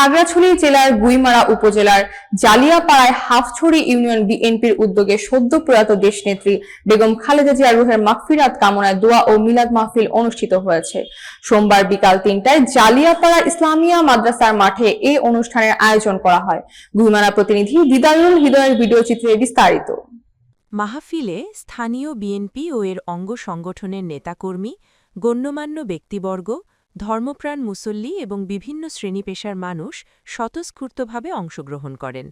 খাগড়াছড়ি জেলার গুইমারা উপজেলার জালিয়াপাড়ায় হাফছড়ি ইউনিয়ন বিএনপির উদ্যোগে সদ্য প্রয়াত দেশনেত্রী বেগম খালেদা জিয়া রুহের মাগফিরাত কামনায় দোয়া ও মিলাদ মাহফিল অনুষ্ঠিত হয়েছে। সোমবার বিকাল তিনটায় জালিয়াপাড়া ইসলামিয়া মাদ্রাসার মাঠে এই অনুষ্ঠানের আয়োজন করা হয়। গুইমারা প্রতিনিধি দিদারুল হৃদয়ের ভিডিও চিত্রে বিস্তারিত। মাহফিলে স্থানীয় বিএনপি ও এর অঙ্গ সংগঠনের নেতাকর্মী, গণ্যমান্য ব্যক্তিবর্গ ধর্মপ্রাণ মুসল্লি এবং বিভিন্ন শ্রেণীপেশার মানুষ স্বতঃস্ফূর্তভাবে অংশগ্রহণ করেন।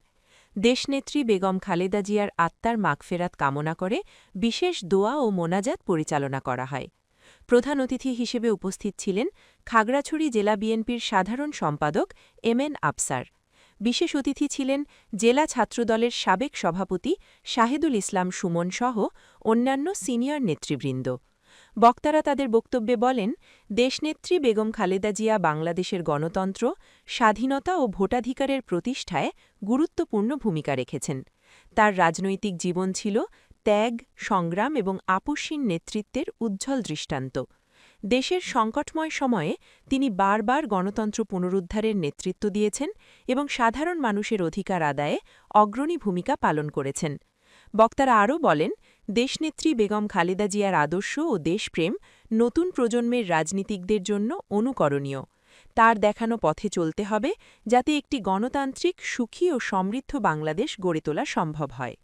দেশনেত্রী বেগম খালেদা জিয়ার আত্মার মাগফেরাত কামনা করে বিশেষ দোয়া ও মোনাজাত পরিচালনা করা হয়। প্রধান অতিথি হিসেবে উপস্থিত ছিলেন খাগড়াছড়ি জেলা বিএনপির সাধারণ সম্পাদক এম এন আফসার। বিশেষ অতিথি ছিলেন জেলা ছাত্রদলের সাবেক সভাপতি শাহেদুল ইসলাম সুমন সহ অন্যান্য সিনিয়র নেতৃবৃন্দ। বক্তারা তাদের বক্তব্যে বলেন, দেশনেত্রী বেগম খালেদা জিয়া বাংলাদেশের গণতন্ত্র, স্বাধীনতা ও ভোটাধিকারের প্রতিষ্ঠায় গুরুত্বপূর্ণ ভূমিকা রেখেছেন। তার রাজনৈতিক জীবন ছিল ত্যাগ, সংগ্রাম এবং আপসীন নেতৃত্বের উজ্জ্বল দৃষ্টান্ত। দেশের সংকটময় সময়ে তিনি বারবার গণতন্ত্র পুনরুদ্ধারের নেতৃত্ব দিয়েছেন এবং সাধারণ মানুষের অধিকার আদায়ে অগ্রণী ভূমিকা পালন করেছেন। বক্তারা আরও বলেন দেশনেত্রী বেগম খালেদা জিয়ার আদর্শ ও দেশপ্রেম নতুন প্রজন্মের রাজনীতিকদের জন্য অনুকরণীয়। তার দেখানো পথে চলতে হবে যাতে একটি গণতান্ত্রিক, সুখী ও সমৃদ্ধ বাংলাদেশ গড়ে তোলা সম্ভব হয়।